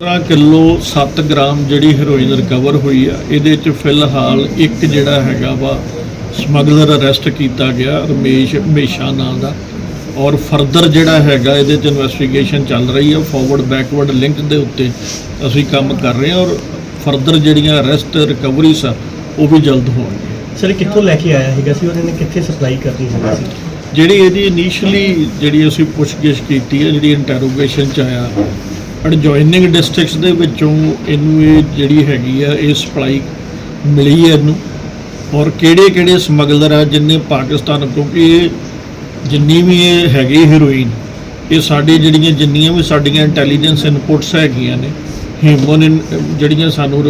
15 kilo 7 gram ਜਿਹੜੀ heroin recover ਹੋਈ ਆ ਇਹਦੇ ਚ ਫਿਲਹਾਲ ਇੱਕ ਜਿਹੜਾ ਹੈਗਾ ਵਾ ਸਮਗਲਰ ਅਰੈਸਟ ਕੀਤਾ ਗਿਆ ਰਮੇਸ਼ ਮੇਸ਼ਾ ਨਾਂ ਦਾ। ਔਰ ਫਰਦਰ ਜਿਹੜਾ ਹੈਗਾ ਇਹਦੇ ਚ ਇਨਵੈਸਟੀਗੇਸ਼ਨ ਚੱਲ ਰਹੀ ਹੈ ਫਾਰਵਰਡ ਬੈਕਵਰਡ ਲਿੰਕ ਦੇ ਉੱਤੇ ਅਸੀਂ ਕੰਮ ਕਰ ਰਹੇ ਹਾਂ ਔਰ ਫਰਦਰ ਜਿਹੜੀਆਂ ਅਰੈਸਟ ਰਿਕਵਰੀਜ਼ ਆ ਉਹ ਵੀ ਜਲਦ ਹੋਣਗੀਆਂ। ਸਰ ਕਿੱਥੋਂ ਲੈ ਕੇ ਆਇਆ ਹੈਗਾ ਸੀ? ਉਹਨੇ ਨੇ ਕਿੱਥੇ ਸਪਲਾਈ ਕਰਨੀ ਹੈਗੀ ਸੀ? ਜਿਹੜੀ ਇਹਦੀ ਇਨੀਸ਼ੀਅਲੀ ਜਿਹੜੀ ਅਸੀਂ ਪੁੱਛਗਿੱਛ ਕੀਤੀ ਹੈ ਜਿਹੜੀ ਇੰਟਰੋਗੇਸ਼ਨ ਚ ਆਇਆ ਐਡਜੋਇਨਿੰਗ ਡਿਸਟ੍ਰਿਕਟਸ ਦੇ ਵਿੱਚੋਂ ਇਹਨੂੰ ਇਹ ਜਿਹੜੀ ਹੈਗੀ ਆ, ਇਹ ਸਪਲਾਈ ਮਿਲੀ ਹੈ ਇਹਨੂੰ। ਔਰ ਕਿਹੜੇ ਕਿਹੜੇ ਸਮਗਲਰ ਆ ਜਿਨਨੇ ਪਾਕਿਸਤਾਨ ਕਿਉਂਕਿ ਇਹ ਜਿੰਨੀ ਵੀ ਇਹ ਹੈਗੀ ਹੀਰੋਇਨ ਇਹ ਸਾਡੇ ਜਿਹੜੀਆਂ, ਜਿੰਨੀਆਂ ਵੀ ਸਾਡੀਆਂ ਇੰਟੈਲੀਜੈਂਸ ਇਨਪੁਟਸ ਹੈਗੀਆਂ ਨੇ ਹਿਊਮਨ ਜਿਹੜੀਆਂ ਸਾਨੂੰ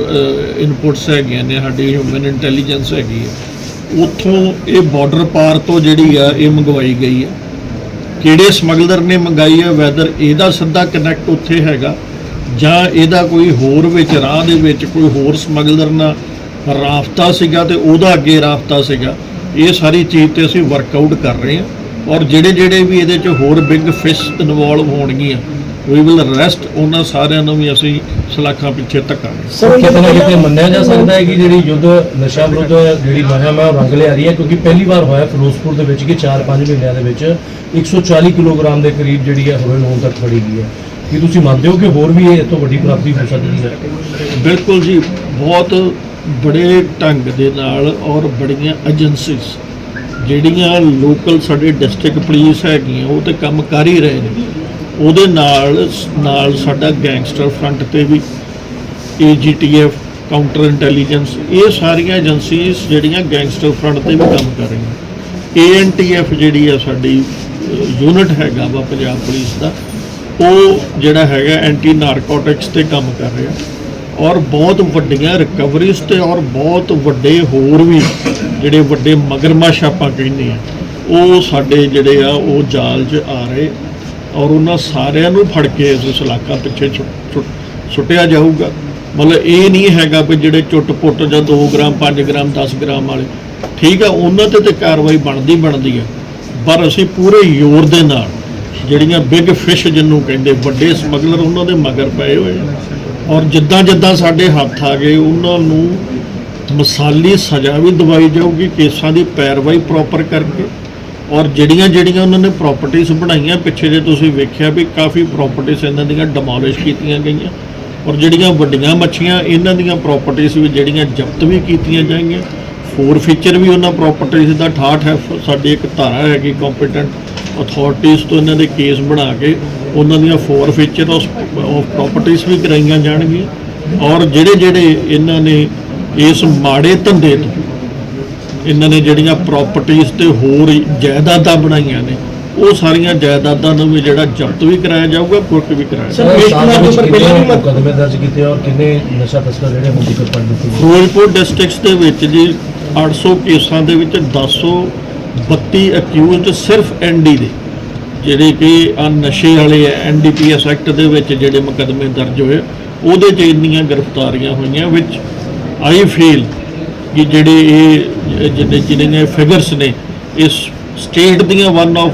ਇਨਪੁਟਸ ਹੈਗੀਆਂ ਨੇ, ਸਾਡੀ ਹਿਊਮਨ ਇੰਟੈਲੀਜੈਂਸ ਹੈਗੀ ਹੈ ਉੱਥੋਂ ਇਹ ਬਾਰਡਰ ਪਾਰ ਤੋਂ ਜਿਹੜੀ ਆ, ਇਹ ਮੰਗਵਾਈ ਗਈ ਹੈ ਕਿਹੜੇ ਸਮਗਲਰ ਨੇ ਮੰਗਾਈ ਹੈ ਵੈਦਰ ਇਹਦਾ ਸਿੱਧਾ ਕਨੈਕਟ ਉੱਥੇ ਹੈਗਾ, ਜਾਂ ਇਹਦਾ ਕੋਈ ਹੋਰ ਵਿੱਚ, ਰਾਹ ਦੇ ਵਿੱਚ ਕੋਈ ਹੋਰ ਸਮਗਲਰ ਨਾਲ ਰਾਫਤਾ ਸੀਗਾ ਤੇ ਉਹਦਾ ਅੱਗੇ ਰਾਫਤਾ ਸੀਗਾ, ਇਹ ਸਾਰੀ ਚੀਜ਼ ਤੇ ਅਸੀਂ ਵਰਕਆਊਟ ਕਰ ਰਹੇ ਹਾਂ। ਔਰ ਜਿਹੜੇ ਜਿਹੜੇ ਵੀ ਇਹਦੇ 'ਚ ਹੋਰ ਬਿਗ ਫਿਸ਼ ਇਨਵੋਲਵ ਹੋਣਗੀਆਂ ਵੀ ਵਿਲ ਅਰੈਸਟ ਉਹਨਾਂ ਸਾਰਿਆਂ ਨੂੰ ਵੀ ਅਸੀਂ ਸਲਾਖਾਂ ਪਿੱਛੇ ਧੱਕਾਂਗੇ। ਸਰ ਕਿਤੇ ਨਾ ਕਿਤੇ ਮੰਨਿਆ ਜਾ ਸਕਦਾ ਹੈ ਕਿ ਜਿਹੜੀ ਯੁੱਧ ਨਸ਼ਾ ਵਿਰੁੱਧ ਜਿਹੜੀ ਮੁਹਿੰਮ ਹੈ ਉਹ ਰੰਗ ਲਿਆ ਰਹੀ ਹੈ ਕਿਉਂਕਿ ਪਹਿਲੀ ਵਾਰ ਹੋਇਆ ਫਿਰੋਜ਼ਪੁਰ ਦੇ ਵਿੱਚ ਕਿ 4-5 ਮਹੀਨਿਆਂ ਦੇ ਵਿੱਚ 140 ਕਿਲੋਗ੍ਰਾਮ ਦੇ ਕਰੀਬ ਜਿਹੜੀ ਹੈ ਹੈਰੋਇਨ ਹੁਣ ਤੱਕ ਫੜੀ ਗਈ ਹੈ। ਕੀ ਤੁਸੀਂ ਮੰਨਦੇ ਹੋ ਕਿ ਹੋਰ ਵੀ ਇਹ ਤੋਂ ਵੱਡੀ ਪ੍ਰਾਪਤੀ ਹੋ ਸਕਦੀ ਹੈ? ਬਿਲਕੁਲ ਜੀ ਬਹੁਤ ਬੜੇ ਢੰਗ ਦੇ ਨਾਲ ਔਰ ਬੜੀਆਂ ਏਜੰਸੀਜ਼ ਜਿਹੜੀਆਂ ਲੋਕਲ ਸਾਡੇ ਡਿਸਟ੍ਰਿਕਟ ਪੁਲਿਸ ਹੈਗੀਆਂ ਉਹ ਤੇ ਕੰਮ ਕਰ ਹੀ ਰਹੇ ਨੇ। ਉਹਦੇ ਨਾਲ ਨਾਲ ਸਾਡਾ ਗੈਂਗਸਟਰ ਫਰੰਟ ਤੇ ਵੀ ਏਜੀਟੀਐਫ ਕਾਊਂਟਰ ਇੰਟੈਲੀਜੈਂਸ ਇਹ ਸਾਰੀਆਂ ਏਜੰਸੀਜ਼ ਜਿਹੜੀਆਂ ਗੈਂਗਸਟਰ ਫਰੰਟ ਤੇ ਵੀ ਕੰਮ ਕਰ ਰਹੀਆਂ। ਏਐਨਟੀਐਫ ਜਿਹੜੀ ਆ ਸਾਡੀ ਯੂਨਿਟ ਹੈਗਾ ਵਾ ਪੰਜਾਬ ਪੁਲਿਸ ਦਾ, ਉਹ ਜਿਹੜਾ ਹੈਗਾ ਐਂਟੀ ਨਾਰਕੋਟਿਕਸ ਤੇ ਕੰਮ ਕਰ ਰਿਹਾ। ਔਰ ਬਹੁਤ ਵੱਡੀਆਂ ਰਿਕਵਰੀਜ਼ ਤੇ ਔਰ ਬਹੁਤ ਵੱਡੇ ਹੋਰ ਵੀ ਜਿਹੜੇ ਵੱਡੇ ਮਗਰਮੱਛ ਆਪਾਂ ਕਹਿੰਦੇ ਆ, ਉਹ ਸਾਡੇ ਜਿਹੜੇ ਆ, ਉਹ ਜਾਲ 'ਚ ਆ ਰਹੇ। ਔਰ ਉਹਨਾਂ ਸਾਰਿਆਂ ਨੂੰ ਫੜ ਕੇ ਇਸ ਸਲਾਖਾਂ ਪਿੱਛੇ ਛੁੱਟ- ਸੁੱਟਿਆ ਜਾਊਗਾ। ਮਤਲਬ ਇਹ ਨਹੀਂ ਹੈਗਾ ਵੀ ਜਿਹੜੇ ਚੁੱਟ-ਪੁੱਟ ਜਾਂ 2 ਗ੍ਰਾਮ 5 ਗ੍ਰਾਮ 10 ਗ੍ਰਾਮ ਵਾਲੇ। ਠੀਕ ਆ, ਉਹਨਾਂ ਤੇ ਤੇ ਕਾਰਵਾਈ ਬਣਦੀ ਬਣਦੀ ਆ। ਪਰ ਅਸੀਂ ਪੂਰੇ ਜ਼ੋਰ ਦੇ ਨਾਲ ਜਿਹੜੀਆਂ ਬਿਗ ਫਿਸ਼ ਜਿਹਨੂੰ ਕਹਿੰਦੇ, ਵੱਡੇ ਸਮਗਲਰ, ਉਹਨਾਂ ਦੇ ਮਗਰ ਪਏ ਹੋਏ ਔਰ ਜਿੱਦਾਂ ਜਿੱਦਾਂ ਸਾਡੇ ਹੱਥ ਆ ਗਏ, ਉਹਨਾਂ ਨੂੰ ਮਸਾਲੀ ਸਜ਼ਾ ਵੀ ਦਵਾਈ ਜਾਊਗੀ, ਕੇਸਾਂ ਦੀ ਪੈਰਵਾਈ ਪ੍ਰੋਪਰ ਕਰਕੇ। ਔਰ ਜਿਹੜੀਆਂ ਜਿਹੜੀਆਂ ਉਹਨਾਂ ਨੇ ਪ੍ਰਾਪਰਟੀਆਂ ਬਣਾਈਆਂ, ਪਿੱਛੇ ਜੇ ਤੁਸੀਂ ਵੇਖਿਆ ਵੀ ਕਾਫੀ ਪ੍ਰਾਪਰਟੀਆਂ ਇਹਨਾਂ ਦੀਆਂ ਡਿਮੋਲਿਸ਼ ਕੀਤੀਆਂ ਗਈਆਂ ਔਰ ਜਿਹੜੀਆਂ ਵੱਡੀਆਂ ਮੱਛੀਆਂ, ਇਹਨਾਂ ਦੀਆਂ ਪ੍ਰਾਪਰਟੀਆਂ ਵੀ ਜਿਹੜੀਆਂ ਜ਼ਬਤ ਵੀ ਕੀਤੀਆਂ ਜਾਣਗੀਆਂ ਫੋਰ ਫੀਚਰ ਵੀ ਉਹਨਾਂ ਪ੍ਰਾਪਰਟੀਆਂ ਦਾ 68 ਹੈ। ਸਾਡੀ ਇੱਕ ਧਾਰਾ ਹੈਗੀ ਕੰਪੀਟੈਂਟ ਅਥਾਰਟੀਜ਼ ਤੋਂ ਇਹਨਾਂ ਦੇ ਕੇਸ ਬਣਾ ਕੇ ਉਹਨਾਂ ਦੀਆਂ ਫੋਰ ਫੀਚਰ ਆਫ ਪ੍ਰਾਪਰਟੀਆਂ ਵੀ ਕਰਾਈਆਂ ਜਾਣਗੀਆਂ। ਔਰ ਜਿਹੜੇ ਜਿਹੜੇ ਇਹਨਾਂ ਨੇ ਇਸ ਮਾੜੇ ਧੰਦੇ ਤੋਂ ਇਹਨਾਂ ਨੇ ਜਿਹੜੀਆਂ ਪ੍ਰਾਪਰਟੀਆਂ ਤੇ ਹੋਰ ਜਾਇਦਾਦਾਂ ਬਣਾਈਆਂ ਨੇ ਉਹ ਸਾਰੀਆਂ ਜਾਇਦਾਦਾਂ ਨੂੰ ਵੀ ਜਿਹੜਾ ਜ਼ਬਤ ਵੀ ਕਰਾਇਆ ਜਾਊਗਾ ਕੁਰਕ ਵੀ ਕਰਾਇਆ ਜਾਊਗਾ। ਦੇ ਵਿੱਚ ਉੱਪਰ ਪਹਿਲਾਂ ਵੀ ਕਿੰਨੇ ਮਤ- ਮੁਕੱਦਮੇ ਦਰਜ ਕੀਤੇ ਔਰ ਕਿੰਨੇ ਨਸ਼ਾ ਤਸਕਰ ਜਿਹੜੇ ਹੁਣ ਤੱਕ ਫੜ ਦਿੱਤੇ ਗਏ ਫਿਰੋਜ਼ਪੁਰ ਡਿਸਟ੍ਰਿਕਟਸ ਦੇ ਵਿੱਚ ਜੀ 800 ਕੇਸਾਂ ਦੇ ਵਿੱਚ 1032 ਅਕਿਊਜ਼ਡ ਸਿਰਫ ਐਨਡੀ ਦੇ ਜਿਹੜੇ ਕਿ ਆ ਨਸ਼ੇ ਵਾਲੇ ਆ ਐਨਡੀਪੀਐਸ ਐਕਟ ਦੇ ਵਿੱਚ ਜਿਹੜੇ ਮੁਕੱਦਮੇ ਦਰਜ ਹੋਏ ਉਹਦੇ 'ਚ ਇੰਨੀਆਂ ਗ੍ਰਿਫਤਾਰੀਆਂ ਹੋਈਆਂ ਵਿੱਚ ਆਈ ਫੀਲ ਕਿ ਜਿਹੜੇ ਇਹ ਜਿਹੜੇ ਜਿਹੜੇ ਫਿਗਰਸ ਨੇ ਇਸ ਸਟੇਟ ਦੀਆਂ ਵਨ ਆਫ